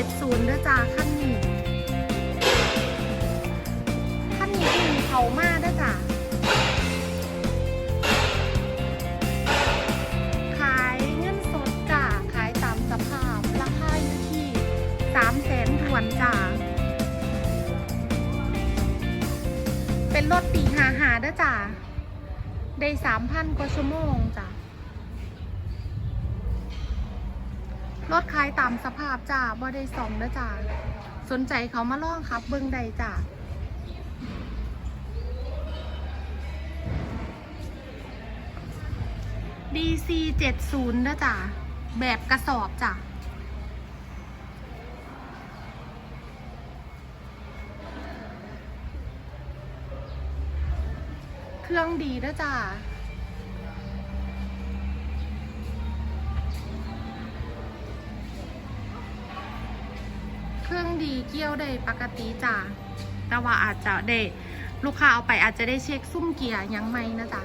นเด้อจ้าขั้นนี้ขั้นนี้คือเขามาเด้อจ้าขายเงินสดจ้าขายตามสภาพราคาอยู่ที่สามแสนถวนจ้าเป็นรถปีหาหาเด้อจ้าได้สามพันกว่าชั่วโมงจ้า รถขายตามสภาพจ้าบ่ได้ส่องนะจ้าสนใจเขามาล่องครับ เบิ้งใดจ้า DC 70นะจ้าแบบกระสอบจ้าเครื่องดีนะจ้า เครื่องดีเกี่ยวได้ปกติจ้ะแต่ว่าอาจจะได้ลูกค้าเอาไปอาจจะได้เช็คซุ่มเกียร์ยังไม่นะจ๊ะ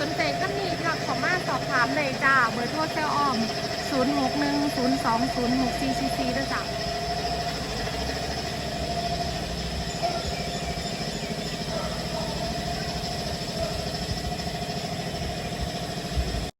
สนใจก็มีค่ะขอมาสอบถามเลยจ้าเบอร์โทรเซลออม 0 6 1 0 2 0 6 4 4 4ด้วย